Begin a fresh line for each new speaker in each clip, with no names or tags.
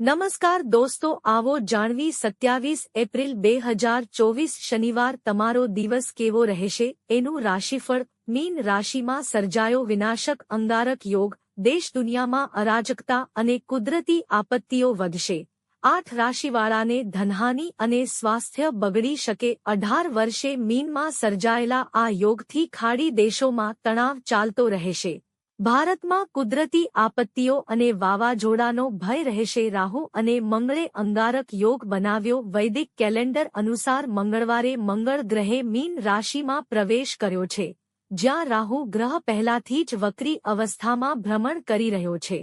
નમસ્કાર દોસ્તો, આવો જાણવી સત્યાવીસ એપ્રિલ બે હજાર ચોવીસ શનિવાર તમારો દિવસ કેવો રહેશે? એનું રાશિફળ, મીન રાશિમાં સર્જાયો વિનાશક અંગારક યોગ, દેશ દુનિયામાં અરાજકતા અને કુદરતી આપત્તિઓ વધશે. આઠ રાશિવાળાને ધનહાની અને સ્વાસ્થ્ય બગડી શકે. અઢાર વર્ષે મીનમાં સર્જાયેલા આ યોગથી ખાડી દેશોમાં તણાવ ચાલતો રહેશે. ભારતમાં કુદરતી આપત્તિઓ અને વાવાઝોડાનો ભય રહેશે. રાહુ અને મંગળે અંગારક યોગ બનાવ્યો. વૈદિક કેલેન્ડર અનુસાર મંગળવારે મંગળ ગ્રહે મીન રાશિમાં પ્રવેશ કર્યો છે, જ્યાં રાહુ ગ્રહ પહેલાથી જ વક્રી અવસ્થામાં ભ્રમણ કરી રહ્યો છે.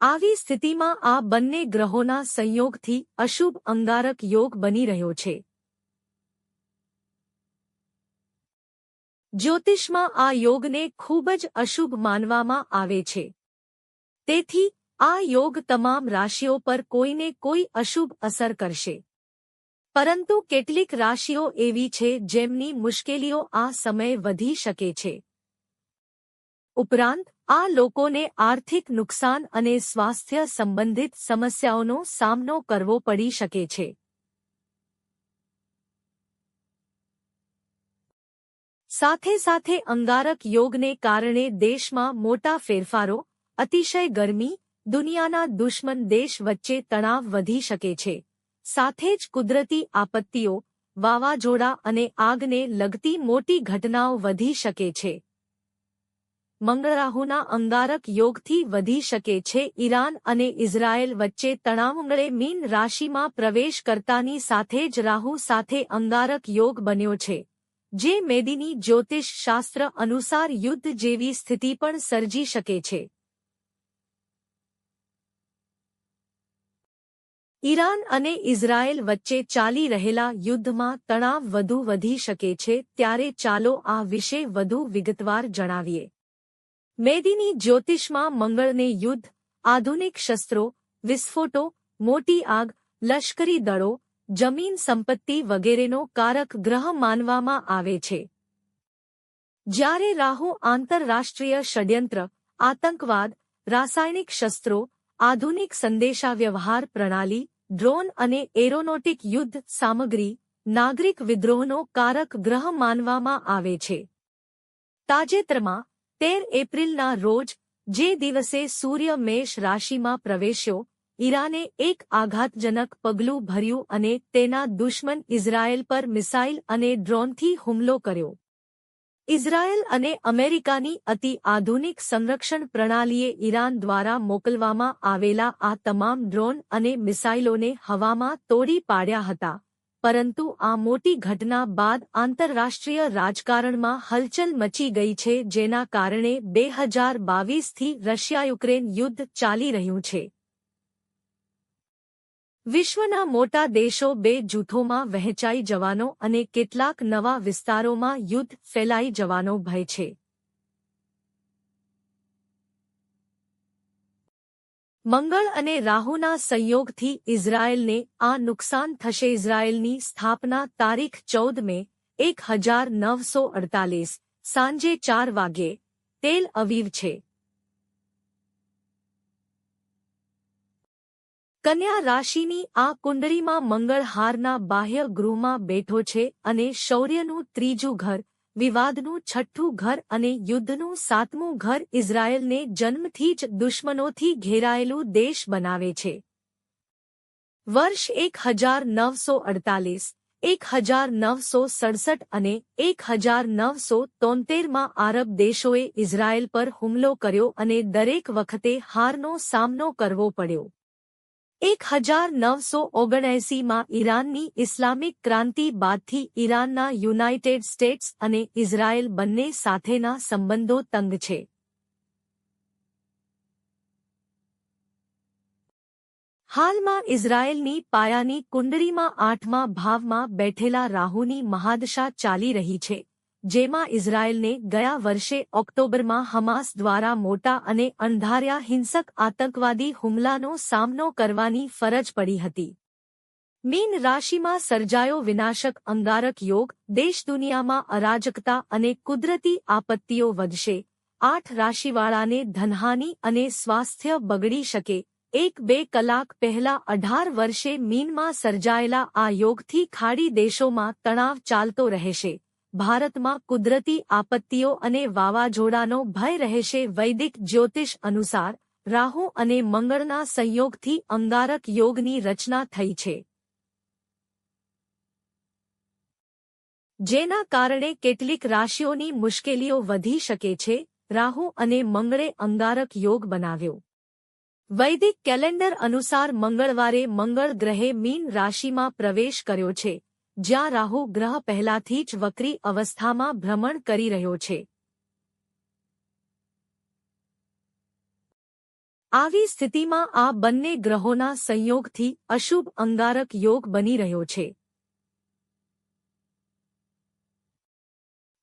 આવી સ્થિતિમાં આ બંને ગ્રહોના સંયોગથી અશુભ અંગારક યોગ બની રહ્યો છે. જ્યોતિષમાં આ યોગને ખૂબ જ અશુભ માનવામાં આવે છે. તેથી, આ યોગ તમામ રાશિઓ પર કોઈને કોઈ અશુભ અસર કરશે. પરંતુ કેટલીક રાશિઓ એવી છે જેમની મુશ્કેલીઓ આ સમય વધી શકે છે. ઉપરાંત, આ લોકોને આર્થિક નુકસાન અને સ્વાસ્થ્ય સંબંધિત સમસ્યાઓનો સામનો કરવો પડી શકે છે. સાથે સાથે અંગારક યોગને કારણે દેશમાં મોટા ફેરફારો, અતિશય ગરમી, દુનિયાના દુશ્મન દેશ વચ્ચે તણાવ વધી શકે છે. સાથે જ કુદરતી આપત્તિઓ, વાવાઝોડા અને આગને લગતી મોટી ઘટનાઓ વધી શકે છે. મંગળરાહુના અંગારક યોગથી વધી શકે છે ઈરાન અને ઇઝરાયેલ વચ્ચે તણાવમળે મીન રાશિમાં પ્રવેશ કરતાની સાથે જ રાહુ સાથે અંગારક યોગ બન્યો છે. જે મેદીની જ્યોતિષ શાસ્ત્ર અનુસાર યુદ્ધ જેવી સ્થિતિ પણ સર્જી શકે છે. ઈરાન અને ઇઝરાયેલ વચ્ચે ચાલી રહેલા યુદ્ધમાં તણાવ વધુ વધી શકે છે ત્યારે ચાલો આ વિશે વધુ વિગતવાર જણાવીએ. મેદીની જ્યોતિષમાં મંગળને યુદ્ધ, આધુનિક શસ્ત્રો, વિસ્ફોટો, મોટી આગ, લશ્કરી દળો જમીન સંપત્તિ વગેરેનો કારક ગ્રહ માનવામાં આવે છે. જ્યારે રાહુ આંતરરાષ્ટ્રીય ષડયંત્ર, આતંકવાદ, રાસાયણિક શસ્ત્રો, આધુનિક સંદેશાવ્યવહાર પ્રણાલી, ડ્રોન અને એરોનોટિક યુદ્ધ સામગ્રી, નાગરિક વિદ્રોહનો કારક ગ્રહ માનવામાં આવે છે. તાજેતરમાં તેર એપ્રિલના રોજ, જે દિવસે સૂર્ય મેષ રાશિમાં પ્રવેશ્યો ઈરાને એક આઘાતજનક પગલું ભર્યું અને તેના દુશ્મન ઇઝરાયેલ પર મિસાઇલ અને ડ્રોનથી હુમલો કર્યો. ઇઝરાયેલ અને અમેરિકાની અતિ આધુનિક સંરક્ષણ પ્રણાલીએ ઈરાન દ્વારા મોકલવામાં આવેલા આ તમામ ડ્રોન અને મિસાઇલોને હવામાં તોડી પાડ્યા હતા, પરંતુ આ મોટી ઘટના બાદ આંતરરાષ્ટ્રીય રાજકારણમાં હલચલ મચી ગઈ છે જેના કારણે બે હજાર બાવીસથી રશિયા યુક્રેન યુદ્ધ ચાલી રહ્યું છે. વિશ્વના મોટા દેશો બે જૂથોમાં વહેંચાઈ જવાનો અને કેટલાક નવા વિસ્તારોમાં યુદ્ધ ફેલાઈ જવાનો ભય છે. મંગળ અને રાહુના સંયોગથી ઇઝરાયેલને આ નુકસાન થશે. ઇઝરાયેલની સ્થાપના તારીખ ચૌદ મે, એક હજાર નવસો અડતાલીસ, સાંજે ચાર વાગ્યે, તેલ અવીવ છે. કન્યા રાશિની આ કુંડળીમાં મંગળહારના બાહ્ય ગૃહમાં બેઠો છે અને શૌર્યનું ત્રીજું ઘર, વિવાદનું છઠ્ઠું ઘર અને યુદ્ધનું સાતમું ઘર ઇઝરાયેલને જન્મથી જ દુશ્મનોથી ઘેરાયેલું દેશ બનાવે છે. વર્ષ એક હજાર નવસો અડતાલીસ એક હજાર નવસો સડસઠ અને એક હજાર નવસો તોતેરમાં આરબ દેશોએ ઇઝરાયેલ પર હુમલો કર્યો અને દરેક વખતે હારનો સામનો કરવો પડ્યો. એક હજાર નવસો ઓગણએંસીમાં ઈરાનની ઇસ્લામિક ક્રાંતિ બાદથી ઈરાનના યુનાઇટેડ સ્ટેટ્સ અને ઇઝરાયેલ બંને સાથેના સંબંધો તંગ છે. હાલમાં ઇઝરાયેલની પાયાની કુંડળીમાં આઠમા ભાવમાં બેઠેલા રાહુની મહાદશા ચાલી રહી છે. જેમાં ઇઝરાયેલને ગયા વર્ષે ઓક્ટોબરમાં હમાસ દ્વારા મોટા અને અણધાર્યા હિંસક આતંકવાદી હુમલાનો સામનો કરવાની ફરજ પડી હતી. મીન રાશિમાં સર્જાયો વિનાશક અંગારક યોગ, દેશ દુનિયામાં અરાજકતા અને કુદરતી આપત્તિઓ વધશે. આઠ રાશિવાળાને ધનહાનિ અને સ્વાસ્થ્ય બગડી શકે. એક બે કલાક પહેલા અઢાર વર્ષે મીનમાં સર્જાયેલા આ યોગથી ખાડી દેશોમાં તણાવ ચાલતો રહેશે. ભારતમાં કુદરતી આપત્તિઓ અને વાવાઝોડાનો ભય રહેશે વૈદિક જ્યોતિષ અનુસાર, રાહુ અને મંગળના સંયોગથી અંગારક યોગની રચના થઈ છે. જેના કારણે કેટલીક રાશિઓની મુશ્કેલીઓ વધી શકે છે, રાહુ અને મંગળે અંગારક યોગ બનાવ્યો. વૈદિક કેલેન્ડર અનુસાર મંગળવારે મંગળ ગ્રહે મીન રાશિમાં પ્રવેશ કર્યો છે. જ્યાં રાહુ ગ્રહ પહેલાથી જ વક્રી અવસ્થામાં ભ્રમણ કરી રહ્યો છે. આવી સ્થિતિમાં આ બંને ગ્રહોના સંયોગથી અશુભ અંગારક યોગ બની રહ્યો છે.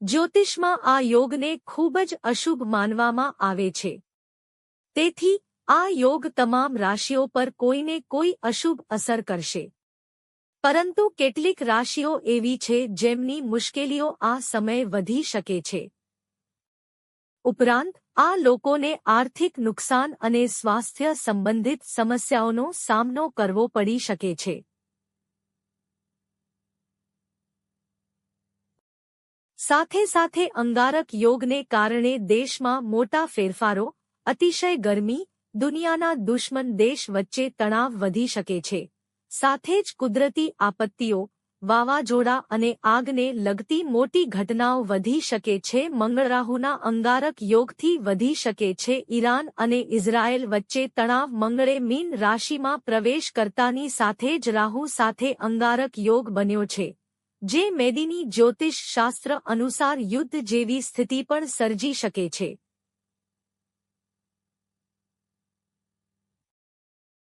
જ્યોતિષમાં આ યોગને ખૂબ જ અશુભ માનવામાં આવે છે. તેથી, આ યોગ તમામ રાશિઓ પર કોઈને કોઈ અશુભ અસર કરશે. પરંતુ કેટલીક રાશિઓ એવી છે જેમની મુશ્કેલીઓ આ સમય વધી શકે છે. ઉપરાંત, આ લોકોને આર્થિક નુકસાન અને સ્વાસ્થ્ય સંબંધિત સમસ્યાઓનો સામનો કરવો પડી શકે છે. સાથે સાથે અંગારક યોગને કારણે દેશમાં મોટા ફેરફારો, અતિશય ગરમી, દુનિયાના દુશ્મન દેશ વચ્ચે તણાવ વધી શકે છે. સાથે જ કુદરતી આપત્તિઓ, વાવાઝોડા અને આગને લગતી મોટી ઘટનાઓ વધી શકે છે. મંગળરાહુના અંગારક યોગથી વધી શકે છે. ઈરાન અને ઇઝરાયેલ વચ્ચે તણાવ મંગળે મીન રાશિમાં પ્રવેશ કરતાની સાથે જ રાહુ સાથે અંગારક યોગ બન્યો છે, જે મેદીની જ્યોતિષ શાસ્ત્ર અનુસાર યુદ્ધ જેવી સ્થિતિ પણ સર્જી શકે છે.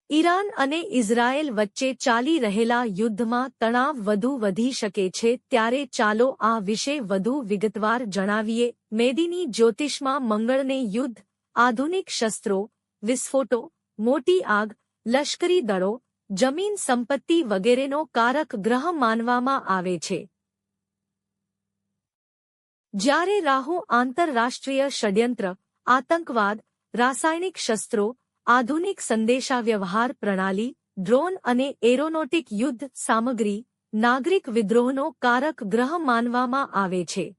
ઈરાન અને ઇઝરાયેલ વચ્ચે ચાલી રહેલા યુદ્ધમાં તણાવ વધુ વધી શકે છે ત્યારે ચાલો આ વિશે વધુ વિગતવાર જણાવીએ. મેદીની જ્યોતિષમાં મંગળને યુદ્ધ, આધુનિક શસ્ત્રો, વિસ્ફોટો, મોટી આગ, લશ્કરી દળો, જમીન સંપત્તિ વગેરેનો કારક ગ્રહ માનવામાં આવે છે. જ્યારે રાહુ આંતરરાષ્ટ્રીય ષડયંત્ર, આતંકવાદ, રાસાયણિક શસ્ત્રો આધુનિક સંદેશાવ્યવહાર પ્રણાલી, ડ્રોન અને એરોનોટિક યુદ્ધ સામગ્રી, નાગરિક વિદ્રોહનો કારક ગ્રહ માનવામાં આવે છે.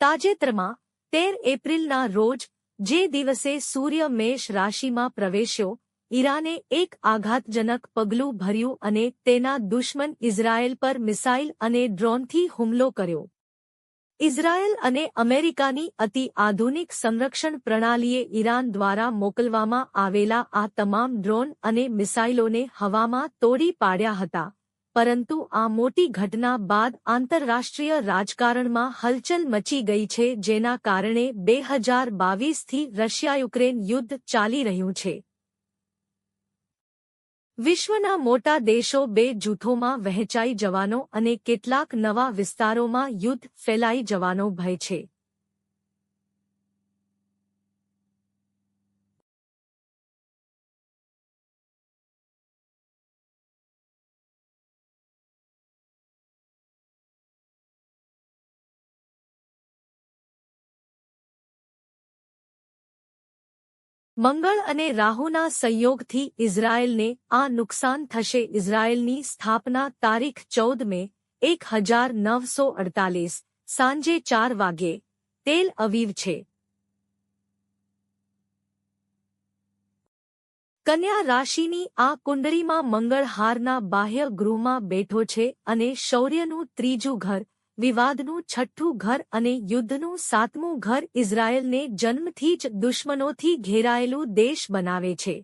તાજેતરમાં, તેર એપ્રિલના રોજ, જે દિવસે સૂર્ય મેષ રાશિમાં પ્રવેશ્યો, ઈરાને એક આઘાતજનક પગલું ભર્યું અને તેના દુશ્મન ઇઝરાયેલ પર મિસાઇલ અને ડ્રોનથી હુમલો કર્યો. ઇઝરાયેલ અને અમેરિકાની અતિ આધુનિક સંરક્ષણ પ્રણાલીએ ઈરાન દ્વારા મોકલવામાં આવેલા આ તમામ ડ્રોન અને મિસાઇલોને હવામાં તોડી પાડ્યા હતા. પરંતુ આ મોટી ઘટના બાદ આંતરરાષ્ટ્રીય રાજકારણમાં હલચલ મચી ગઈ છે, જેના કારણે બે હજાર બાવીસથી રશિયા યુક્રેન યુદ્ધ ચાલી રહ્યું છે. વિશ્વના મોટા દેશો બે જૂથોમાં વહેંચાઈ જવાનો અને કેટલાક નવા વિસ્તારોમાં યુદ્ધ ફેલાઈ જવાનો ભય છે. મંગળ અને રાહુના સંયોગથી ઇઝરાયેલને આ નુકસાન થશે. ઇઝરાયેલની સ્થાપના તારીખ ચૌદ મે, એક હજાર નવસો અડતાલીસ, સાંજે ચાર વાગ્યે તેલ અવીવ છે. કન્યા રાશિની આ કુંડળીમાં મંગળ હારના બાહ્ય ગૃહમાં બેઠો છે અને શૌર્યનું ત્રીજું ઘર વિવાદનું છઠ્ઠું ઘર અને યુદ્ધનું સાતમું ઘર ઇઝરાયેલને જન્મથી જ દુશ્મનોથી ઘેરાયેલું દેશ બનાવે છે.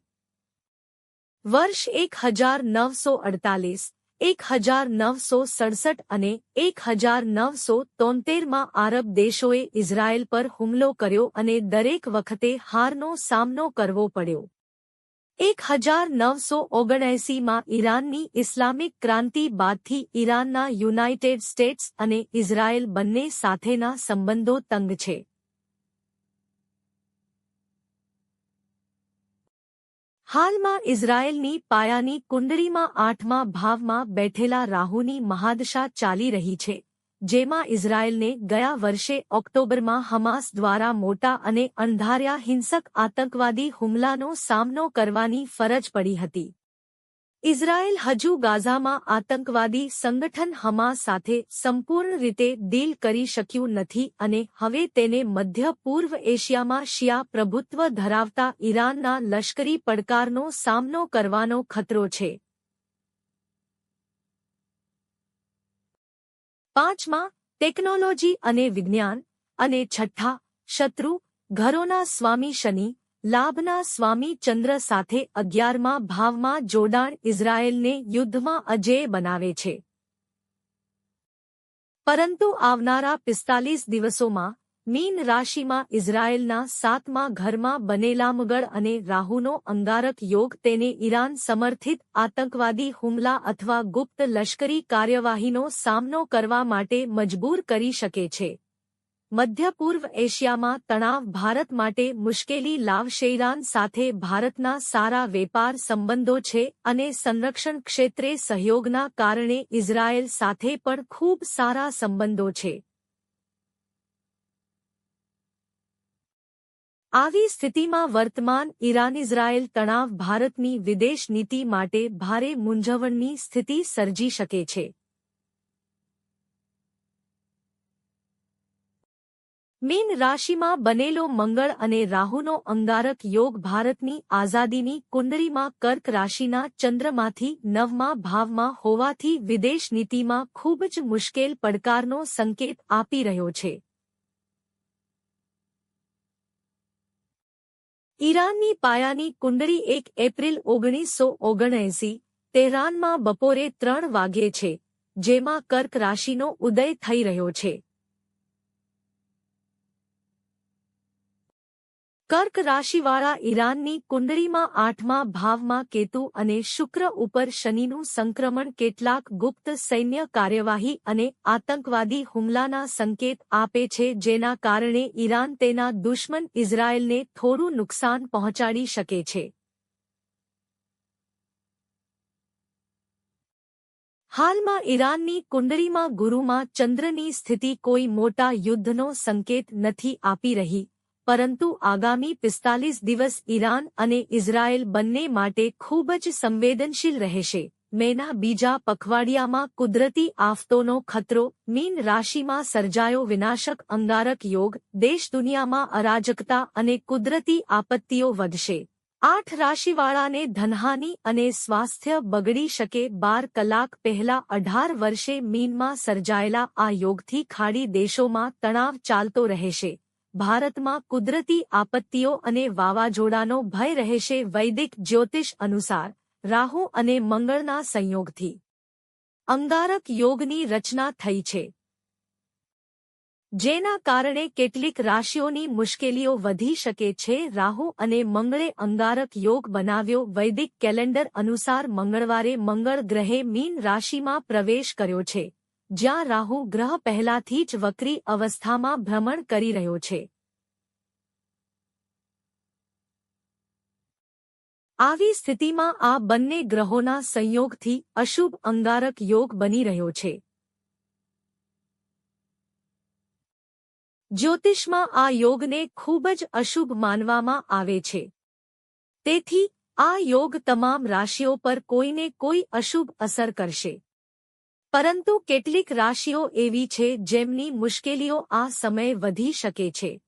વર્ષ એક હજાર નવસો અડતાલીસ, એક હજાર નવસો સડસઠ અને એક હજાર નવસો તોતેરમાં આરબ દેશોએ ઇઝરાયેલ પર હુમલો કર્યો અને દરેક વખતે હારનો સામનો કરવો પડ્યો. એક હજાર નવસો ઓગણએંસીમાં ઈરાનની ઇસ્લામિક ક્રાંતિ બાદથી ઈરાનના યુનાઇટેડ સ્ટેટ્સ અને ઇઝરાયેલ બંને સાથેના સંબંધો તંગ છે. હાલમાં ઇઝરાયેલની પાયાની કુંડળીમાં આઠમા ભાવમાં બેઠેલા રાહુની મહાદશા ચાલી રહી છે. જેમાં ઇઝરાયેલને ગયા વર્ષે ઓક્ટોબરમાં હમાસ દ્વારા મોટા અને અણધાર્યા હિંસક આતંકવાદી હુમલાનો સામનો કરવાની ફરજ પડી હતી. ઇઝરાયેલ હજુ ગાઝામાં આતંકવાદી સંગઠન હમાસ સાથે સંપૂર્ણ રીતે ડીલ કરી શક્યું નથી અને હવે તેને મધ્ય પૂર્વ એશિયામાં શિયા પ્રભુત્વ ધરાવતા ઈરાનના લશ્કરી પડકારનો સામનો કરવાનો ખતરો છે. પાંચમાં, ટેકનોલોજી અને વિજ્ઞાન અને છઠ્ઠા, શત્રુ, ઘરોના સ્વામી શનિ, લાભના સ્વામી ચંદ્ર સાથે અગિયારમાં ભાવમાં જોડાણ ઇઝરાયેલને યુદ્ધમાં અજેય બનાવે છે. પરંતુ આવનારા પિસ્તાલીસ દિવસોમાં મીન રાશિમાં ઇઝરાયેલના સાતમા ઘરમાં બનેલા મુગળ અને રાહુનો અંગારક યોગ તેને ઈરાન સમર્થિત આતંકવાદી હુમલા અથવા ગુપ્ત લશ્કરી કાર્યવાહીનો સામનો કરવા માટે મજબૂર કરી શકે છે. મધ્ય પૂર્વ એશિયામાં તણાવ ભારત માટે મુશ્કેલી લાવશે ઈરાન સાથે ભારતના સારા વેપાર સંબંધો છે અને સંરક્ષણ ક્ષેત્રે સહયોગના કારણે ઇઝરાયેલ સાથે પણ ખૂબ સારા સંબંધો છે. આવી સ્થિતિમાં વર્તમાન ઈરાન ઇઝરાયેલ તણાવ ભારતની વિદેશ નીતિ માટે ભારે મૂંઝવણની સ્થિતિ સર્જી શકે છે. મીન રાશિમાં બનેલો મંગળ અને રાહુનો અંગારક યોગ ભારતની આઝાદીની કુંડળીમાં કર્ક રાશિના ચંદ્રમાંથી નવમા ભાવમાં હોવાથી વિદેશ નીતિમાં ખૂબ જ મુશ્કેલ પડકારનો સંકેત આપી રહ્યો છે. ઈરાનની પાયાની કુંડળી એક એપ્રિલ ઓગણીસો ઓગણએંસી, તેહરાનમાં બપોરે ત્રણ વાગ્યે છે, જેમાં કર્ક રાશિનો ઉદય થઈ રહ્યો છે. કર્ક રાશિવાળા ઈરાનની કુંડળીમાં આઠમા ભાવમાં કેતુ અને શુક્ર ઉપર શનિનું સંક્રમણ કેટલાક ગુપ્ત સૈન્ય કાર્યવાહી અને આતંકવાદી હુમલાના સંકેત આપે છે, જેના કારણે ઈરાન તેના દુશ્મન ઇઝરાયેલને થોડું નુકસાન પહોંચાડી શકે છે. હાલમાં ઈરાનની કુંડળીમાં ગુરુમાં ચંદ્રની સ્થિતિ કોઈ મોટા યુદ્ધનો સંકેત નથી આપી રહી. પરંતુ આગામી પિસ્તાલીસ દિવસ ઈરાન અને ઇઝરાયેલ બંને માટે ખૂબ જ સંવેદનશીલ રહેશે. મેના બીજા પખવાડિયામાં કુદરતી આફતોનો ખતરો, મીન રાશિમાં સર્જાયો વિનાશક અંગારક યોગ, દેશ દુનિયામાં અરાજકતા અને કુદરતી આપત્તિઓ વધશે. આઠ રાશિવાળાને ધનહાની અને સ્વાસ્થ્ય બગડી શકે બાર કલાક પહેલા અઢાર વર્ષે મીનમાં સર્જાયેલા આ યોગથી ખાડી દેશોમાં તણાવ ચાલતો રહેશે. ભારતમાં કુદરતી આપત્તિઓ અને વાવાઝોડાનો ભય રહેશે વૈદિક જ્યોતિષ અનુસાર, રાહુ અને મંગળના સંયોગથી. અંગારક યોગની રચના થઈ છે. જેના કારણે કેટલીક રાશિઓની મુશ્કેલીઓ વધી શકે છે, રાહુ અને મંગળે અંગારક યોગ બનાવ્યો વૈદિક કેલેન્ડર અનુસાર મંગળવારે મંગળ ગ્રહે મીન રાશિમાં પ્રવેશ કર્યો છે. જ્યાં રાહુ ગ્રહ પહેલાથી જ વક્રી અવસ્થામાં ભ્રમણ કરી રહ્યો છે. આવી સ્થિતિમાં આ બંને ગ્રહોના સંયોગથી અશુભ અંગારક યોગ બની રહ્યો છે. જ્યોતિષમાં આ યોગને ખૂબ જ અશુભ માનવામાં આવે છે. તેથી આ યોગ તમામ રાશિઓ પર કોઈને કોઈ અશુભ અસર કરશે. પરંતુ કેટલીક રાશિઓ એવી છે જેમની મુશ્કેલીઓ આ સમય વધી શકે છે.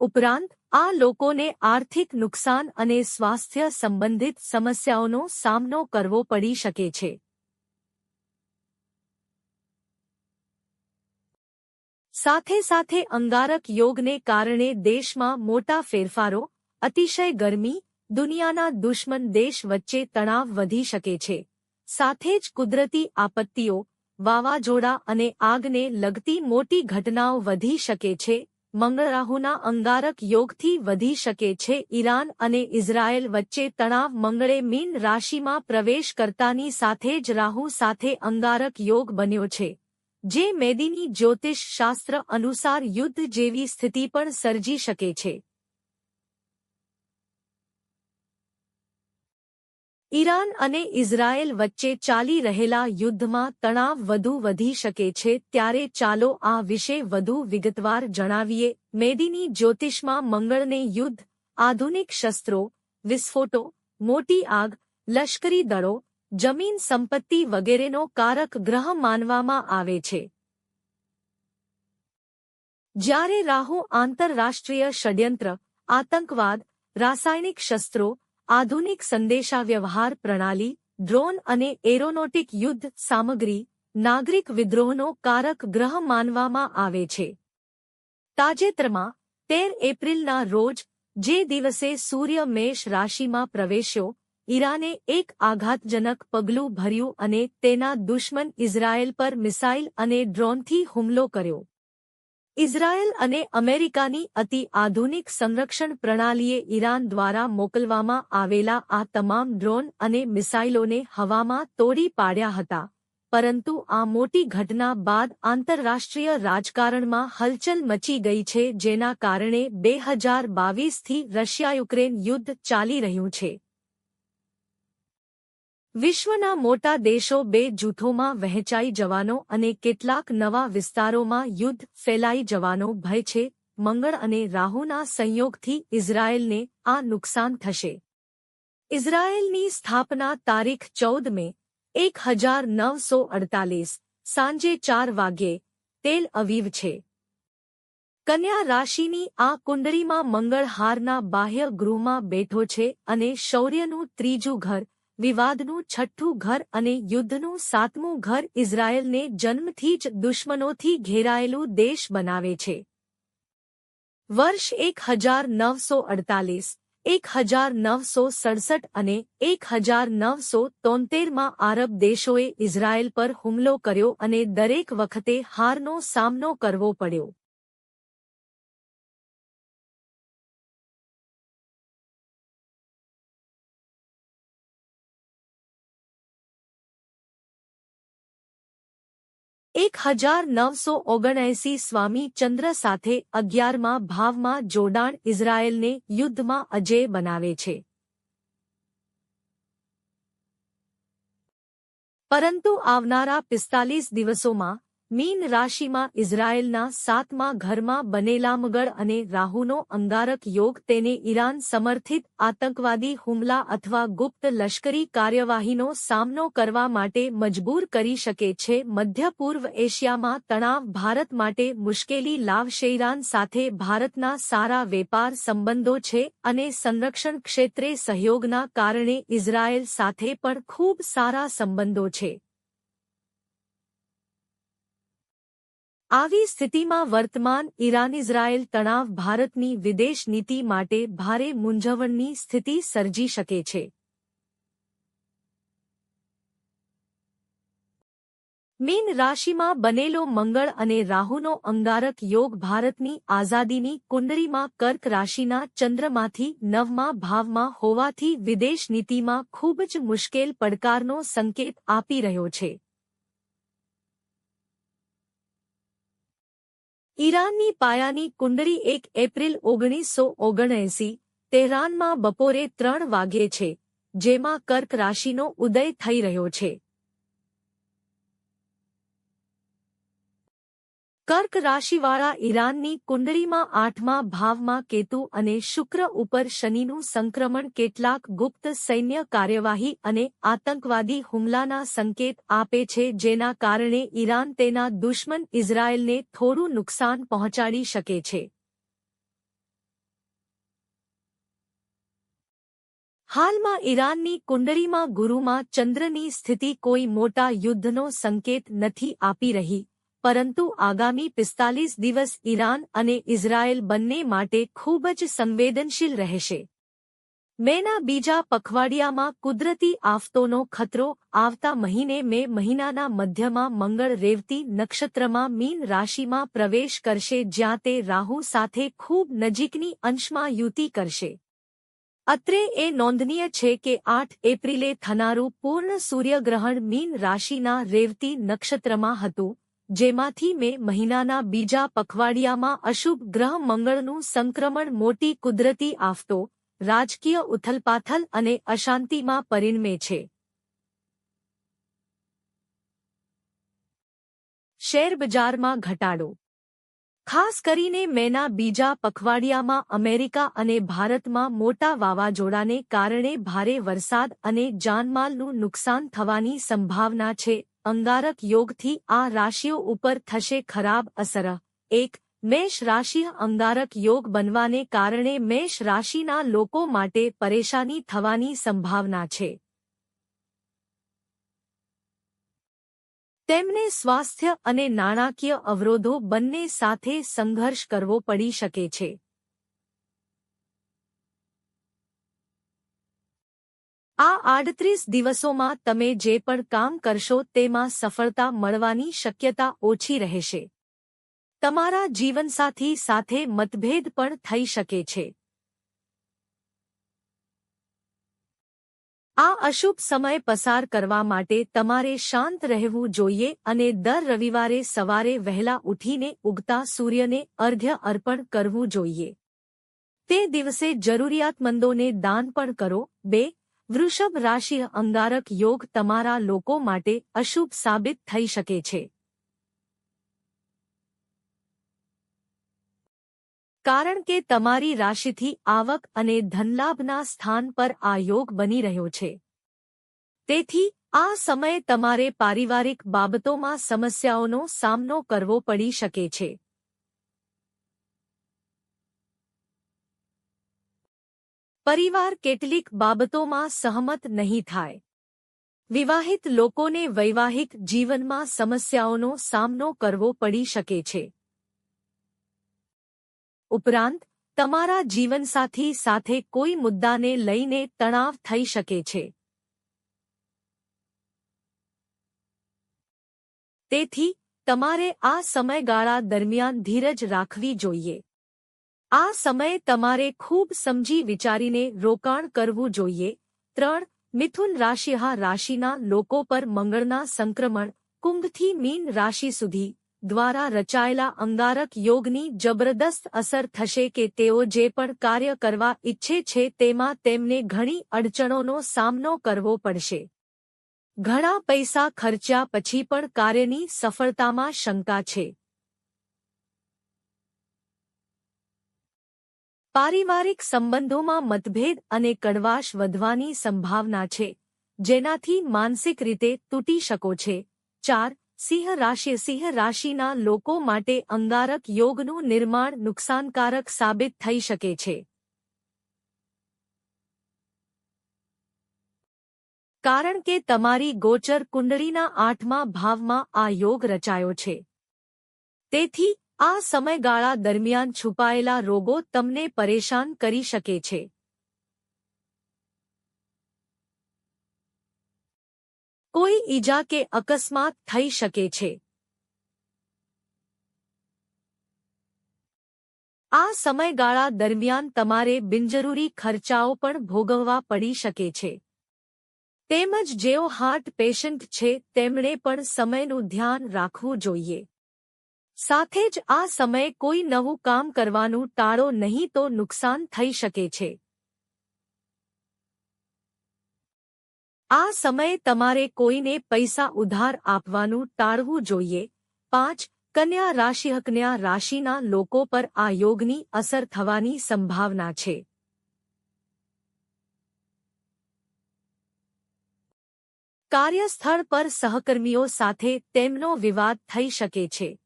ઉપરાંત, આ લોકોને આર્થિક નુકસાન અને સ્વાસ્થ્ય સંબંધિત સમસ્યાઓનો સામનો કરવો પડી શકે છે. સાથે સાથે અંગારક યોગને કારણે દેશમાં મોટા ફેરફારો, અતિશય ગરમી, દુનિયાના દુશ્મન દેશ વચ્ચે તણાવ વધી શકે છે. સાથે જ કુદરતી આપત્તિઓ, વાવાઝોડા અને આગને લગતી મોટી ઘટનાઓ વધી શકે છે. મંગળરાહુના અંગારક યોગથી વધી શકે છે. ઈરાન અને ઇઝરાયેલ વચ્ચે તણાવ મંગળે મીન રાશિમાં પ્રવેશ કરતાની સાથે જ રાહુ સાથે અંગારક યોગ બન્યો છે. જે મેદીની જ્યોતિષ શાસ્ત્ર અનુસાર યુદ્ધ જેવી સ્થિતિ પણ સર્જી શકે છે. ઈરાન અને ઇઝરાયેલ વચ્ચે ચાલી રહેલા યુદ્ધમાં તણાવ વધુ વધી શકે છે ત્યારે ચાલો આ વિશે વધુ વિગતવાર જણાવીએ. મેદીની જ્યોતિષમાં મંગળને યુદ્ધ, આધુનિક શસ્ત્રો, વિસ્ફોટો, મોટી આગ, લશ્કરી દળો, જમીન સંપત્તિ વગેરેનો કારક ગ્રહ માનવામાં આવે છે. જ્યારે રાહુ આંતરરાષ્ટ્રીય ષડયંત્ર, આતંકવાદ, રાસાયણિક શસ્ત્રો આધુનિક સંદેશાવ્યવહાર પ્રણાલી, ડ્રોન અને એરોનોટિક યુદ્ધ સામગ્રી, નાગરિક વિદ્રોહનો કારક ગ્રહ માનવામાં આવે છે. તાજેતરમાં, તેર એપ્રિલના રોજ, જે દિવસે સૂર્ય મેષ રાશિમાં પ્રવેશ્યો, ઈરાને એક આઘાતજનક પગલું ભર્યું અને તેના દુશ્મન ઇઝરાયેલ પર મિસાઇલ અને ડ્રોનથી હુમલો કર્યો. ઇઝરાયેલ અને અમેરિકાની અતિ આધુનિક સંરક્ષણ પ્રણાલીએ ઈરાન દ્વારા મોકલવામાં આવેલા આ તમામ ડ્રોન અને મિસાઇલોને હવામાં તોડી પાડ્યા હતા. પરંતુ આ મોટી ઘટના બાદ આંતરરાષ્ટ્રીય રાજકારણમાં હલચલ મચી ગઈ છે, જેના કારણે બે હજાર બાવીસથી રશિયા યુક્રેન યુદ્ધ ચાલી રહ્યું છે. વિશ્વના મોટા દેશો બે જૂથોમાં વહેંચાઈ જવાનો અને કેટલાક નવા વિસ્તારોમાં યુદ્ધ ફેલાઈ જવાનો ભય છે. મંગળ અને રાહુના સંયોગથી ઇઝરાયેલને આ નુકસાન થશે. ઇઝરાયેલની સ્થાપના તારીખ ચૌદ મે, એક હજાર નવસો અડતાલીસ, સાંજે ચાર વાગ્યે તેલ અવીવ છે. કન્યા રાશિની આ કુંડળીમાં મંગળ હારના બાહ્ય ગૃહમાં બેઠો છે અને શૌર્યનું ત્રીજું ઘર વિવાદનું છઠ્ઠું ઘર અને યુદ્ધનું સાતમું ઘર ઇઝરાયેલને જન્મથી જ દુશ્મનોથી ઘેરાયેલું દેશ બનાવે છે. વર્ષ એક હજાર નવસો અડતાલીસ, એક હજાર નવસો સડસઠ અને એક હજાર નવસો તોતેરમાં આરબ દેશોએ ઇઝરાયેલ પર હુમલો કર્યો અને દરેક વખતે હારનો સામનો કરવો પડ્યો. એક હજાર નવસો ઓગણએંસી સ્વામી ચંદ્ર સાથે અગિયારમાં ભાવમાં જોડાણ ઇઝરાયેલને યુદ્ધમાં અજેય બનાવે છે. પરંતુ આવનારા પિસ્તાલીસ દિવસોમાં મીન રાશિમાં ઇઝરાયેલના સાતમા ઘરમાં બનેલા મગળ અને રાહુનો અંગારક યોગ તેને ઈરાન સમર્થિત આતંકવાદી હુમલા અથવા ગુપ્ત લશ્કરી કાર્યવાહીનો સામનો કરવા માટે મજબૂર કરી શકે છે. મધ્ય પૂર્વ એશિયામાં તણાવ ભારત માટે મુશ્કેલી લાવશે. ઈરાન સાથે ભારતના સારા વેપાર સંબંધો છે અને સંરક્ષણ ક્ષેત્રે સહયોગના કારણે ઇઝરાયેલ સાથે પણ ખૂબ સારા સંબંધો છે. આવી સ્થિતિમાં વર્તમાન ઈરાન ઇઝરાયેલ તણાવ ભારતની વિદેશ નીતિ માટે ભારે મૂંઝવણની સ્થિતિ સર્જી શકે છે. મીન રાશિમાં બનેલો મંગળ અને રાહુનો અંગારક યોગ ભારતની આઝાદીની કુંડળીમાં કર્ક રાશિના ચંદ્રમાંથી નવમા ભાવમાં હોવાથી વિદેશ નીતિમાં ખૂબ જ મુશ્કેલ પડકારનો સંકેત આપી રહ્યો છે. ઈરાનની પાયાની કુંડળી એક એપ્રિલ ઓગણીસો ઓગણએંસી, તેહરાનમાં બપોરે ત્રણ વાગ્યે છે, જેમાં કર્ક રાશિનો ઉદય થઈ રહ્યો છે. કર્ક રાશિવાળા ઈરાનની કુંડળીમાં આઠમા ભાવમાં કેતુ અને શુક્ર ઉપર શનિનું સંક્રમણ કેટલાક ગુપ્ત સૈન્ય કાર્યવાહી અને આતંકવાદી હુમલાના સંકેત આપે છે જેના કારણે ઈરાન તેના દુશ્મન ઇઝરાયેલને થોડું નુકસાન પહોંચાડી શકે છે. હાલમાં ઈરાનની કુંડળીમાં ગુરુમાં ચંદ્રની સ્થિતિ કોઈ મોટા યુદ્ધનો સંકેત નથી આપી રહી. પરંતુ આગામી પિસ્તાલીસ દિવસ ઈરાન અને ઇઝરાયેલ બંને માટે ખૂબ જ સંવેદનશીલ રહેશે. મેના બીજા પખવાડિયામાં કુદરતી આફતોનો ખતરો આવતા મહિને મે મહિનાના મધ્યમાં મંગળ રેવતી નક્ષત્રમાં મીન રાશિમાં પ્રવેશ કરશે જ્યાં તે રાહુ સાથે ખૂબ નજીકની અંશમાં યુતિ કરશે. અત્રે એ નોંધનીય છે કે આઠ એપ્રિલે થનારું પૂર્ણ સૂર્યગ્રહણ મીન રાશિના રેવતી નક્ષત્રમાં હતું. જેમાંથી મે મહિનાના બીજા પખવાડિયામાં અશુભ ગ્રહ મંગળનું સંક્રમણ મોટી કુદરતી આફતો, રાજકીય ઉથલપાથલ અને અશાંતિમાં પરિણમે છે. શેરબજારમાં ઘટાડો. ખાસ કરીને મેના બીજા પખવાડિયામાં અમેરિકા અને ભારતમાં મોટા વાવાઝોડાને કારણે ભારે વરસાદ અને જાનમાલનું નુકસાન થવાની સંભાવના છે. અંગારક યોગથી આ રાશિઓ ઉપર થશે ખરાબ અસર. એક, મેષ રાશિ અંગારક યોગ બનવાને કારણે મેષ રાશિના લોકો માટે પરેશાની થવાની સંભાવના છે. તેમને સ્વાસ્થ્ય અને નાણાકીય અવરોધો બંને સાથે સંઘર્ષ કરવો પડી શકે છે. આ આડત્રીસ દિવસોમાં તમે જે પણ કામ કરશો તેમાં સફળતા મળવાની શક્યતા ઓછી રહેશે. તમારા જીવનસાથી સાથે મતભેદ પણ થઈ શકે છે. આ અશુભ સમય પસાર કરવા માટે તમારે શાંત રહેવું જોઈએ અને દર રવિવારે સવારે વહેલા ઉઠીને ઉગતા સૂર્યને અર્ઘ્ય અર્પણ કરવું જોઈએ. તે દિવસે જરૂરિયાતમંદોને દાન પણ કરો. બે વૃષભ રાશિ અંગારક યોગ તમારા લોકો માટે અશુભ સાબિત થઈ શકે છે. કારણ કે તમારી રાશિથી આવક અને ધનલાભના સ્થાન પર આ યોગ બની રહ્યો છે. તેથી, આ સમયે તમારે પારિવારિક બાબતોમાં સમસ્યાઓનો સામનો કરવો પડી શકે છે. પરિવાર કેટલીક બાબતોમાં સહમત નહીં થાય. વિવાહિત લોકોને વૈવાહિક જીવનમાં સમસ્યાઓનો સામનો કરવો પડી શકે છે. ઉપરાંત, તમારા જીવનસાથી સાથે કોઈ મુદ્દાને લઈને તણાવ થઈ શકે છે. તેથી, તમારે આ સમયગાળા દરમિયાન ધીરજ રાખવી જોઈએ. આ સમયે તમારે ખૂબ સમજી વિચારીને રોકાણ કરવું જોઈએ. ત્રણ, મિથુન રાશિહા રાશિના લોકો પર મંગળના સંક્રમણ, કુંભથી મીન રાશિ સુધી દ્વારા રચાયેલા અંગારક યોગની જબરદસ્ત અસર થશે કે તેઓ જે પણ કાર્ય કરવા ઈચ્છે છે તેમાં તેમને ઘણી અડચણોનો સામનો કરવો પડશે. ઘણા પૈસા ખર્ચ્યા પછી પણ કાર્યની સફળતામાં શંકા છે. પારિવારિક સંબંધોમાં મતભેદ અને કડવાશ વધવાની સંભાવના છે, જેનાથી માનસિક રીતે તૂટી શકો છે. ચાર, સિંહ રાશિ. સિંહ રાશિના લોકો માટે અંગારક યોગનું નિર્માણ નુકસાનકારક સાબિત થઈ શકે છે. કારણ કે તમારી ગોચર કુંડળીના આઠમા ભાવમાં આ યોગ રચાયો છે. તેથી આ સમયગાળા દરમિયાન છુપાયેલા રોગો તમને પરેશાન કરી શકે છે. કોઈ ઈજા કે અકસ્માત થઈ શકે છે. આ સમયગાળા દરમિયાન તમારે બિનજરૂરી ખર્ચાઓ પણ ભોગવવા પડી શકે છે. તેમજ જેઓ હાર્ટ પેશન્ટ છે, તેમણે પણ સમયનું ધ્યાન રાખવું જોઈએ. સાથે જ આ સમયે કોઈ નવું કામ કરવાનું ટાળો નહીં તો નુકસાન થઈ શકે છે. આ સમયે તમારે કોઈને પૈસા ઉધાર આપવાનું ટાળવું જોઈએ. પાંચ, કન્યા રાશિ કન્યા રાશિના લોકો પર આ યોગની અસર થવાની સંભાવના છે. કાર્યસ્થળ પર સહકર્મીઓ સાથે તેમનો વિવાદ થઈ શકે છે.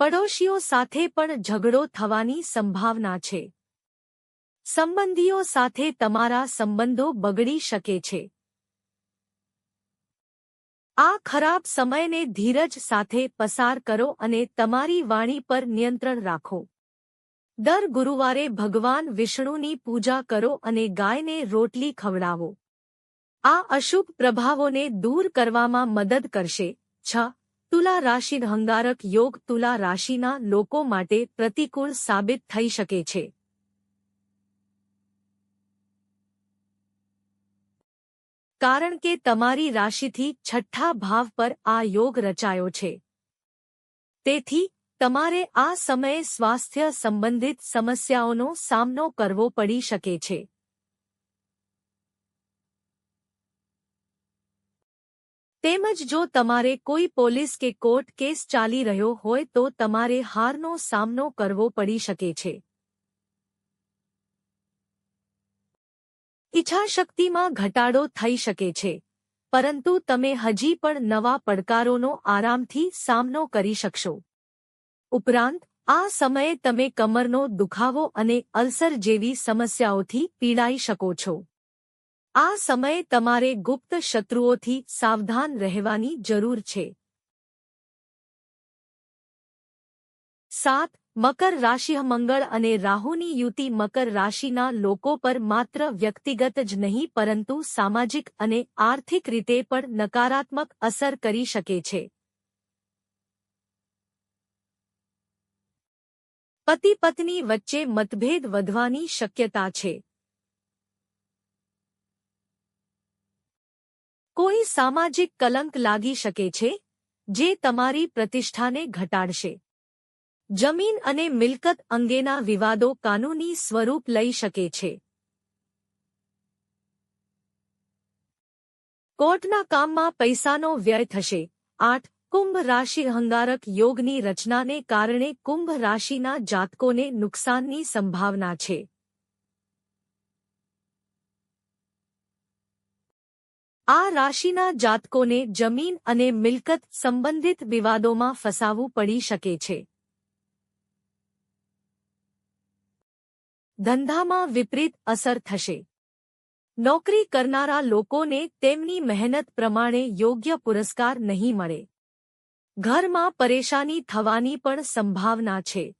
પડોશીઓ સાથે પણ ઝઘડો થવાની સંભાવના છે. સંબંધીઓ સાથે તમારા સંબંધો બગડી શકે છે. આ ખરાબ સમયને ધીરજ સાથે પસાર કરો અને તમારી વાણી પર નિયંત્રણ રાખો. દર ગુરુવારે ભગવાન વિષ્ણુની પૂજા કરો અને ગાયને રોટલી ખવડાવો. આ અશુભ પ્રભાવોને દૂર કરવામાં મદદ કરશે. છ તુલા રાશિ હંગારક યોગ તુલા રાશિના લોકો માટે પ્રતિકૂળ સાબિત થઈ શકે છે. કારણ કે તમારી રાશિથી છઠ્ઠા ભાવ પર આ યોગ રચાયો છે. તેથી, તમારે આ સમયે સ્વાસ્થ્ય સંબંધિત સમસ્યાઓનો સામનો કરવો પડી શકે છે. તેમજ જો તમારે કોઈ પોલીસ કે કોર્ટ કેસ ચાલી રહ્યો હોય તો તમારે હારનો સામનો કરવો પડી શકે છે. ઈચ્છાશક્તિમાં ઘટાડો થઈ શકે છે, પરંતુ તમે હજી પણ નવા પડકારોનો આરામથી સામનો કરી શકશો. ઉપરાંત, આ સમયે તમે કમરનો દુખાવો અને અલ્સર જેવી સમસ્યાઓથી પીડાઈ શકો છો. આ સમયે તમારે ગુપ્ત શત્રુઓથી સાવધાન રહેવાની જરૂર છે. સાત, મકર રાશિ મંગળ અને રાહુની યુતિ મકર રાશિના લોકો પર માત્ર વ્યક્તિગત જ નહીં, પરંતુ સામાજિક અને આર્થિક રીતે પણ નકારાત્મક અસર કરી શકે છે. પતિ પત્ની વચ્ચે મતભેદ વધવાની શક્યતા છે. સામાજિક કલંક લાગી શકે છે, જે તમારી પ્રતિષ્ઠાને ઘટાડશે. જમીન અને મિલકત અંગેના વિવાદો કાનૂની સ્વરૂપ લઈ શકે છે. કોર્ટના કામમાં પૈસાનો વ્યય થશે. આઠ, કુંભ રાશિ હંગારક યોગની રચનાને કારણે કુંભ રાશિના જાતકોને નુકસાનની સંભાવના છે. આ રાશિના જાતકોને જમીન અને મિલકત સંબંધિત વિવાદોમાં ફસાવવું પડી શકે છે. ધંધામાં વિપરીત અસર થશે. નોકરી કરનારા લોકોને તેમની મહેનત પ્રમાણે યોગ્ય પુરસ્કાર નહીં મળે. ઘરમાં પરેશાની થવાની પણ સંભાવના છે.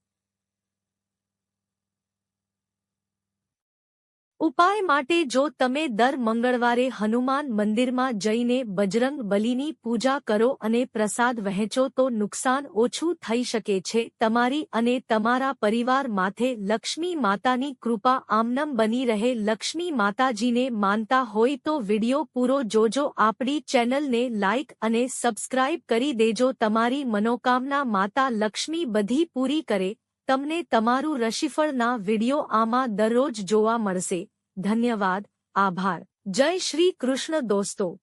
ઉપાય માટે જો તમે દર મંગળવારે હનુમાન મંદિરમાં જઈને બજરંગ બલીની પૂજા કરો અને પ્રસાદ વહેંચો તો નુકસાન ઓછું થઈ શકે છે તમારી અને તમારા પરિવાર માથે લક્ષ્મી માતાની કૃપા આમનમ બની રહે. લક્ષ્મી માતાજીને માનતા હોય તો વિડિયો પૂરો જોજો. આપણી ચેનલને લાઇક અને સબસ્ક્રાઇબ કરી દેજો. તમારી મનોકામના માતા લક્ષ્મી બધી પૂરી કરે. તમને તમારું રશિફળના વિડિયો આમાં દરરોજ જોવા મળશે. ધન્યવાદ આભાર. જય શ્રી કૃષ્ણ દોસ્તો.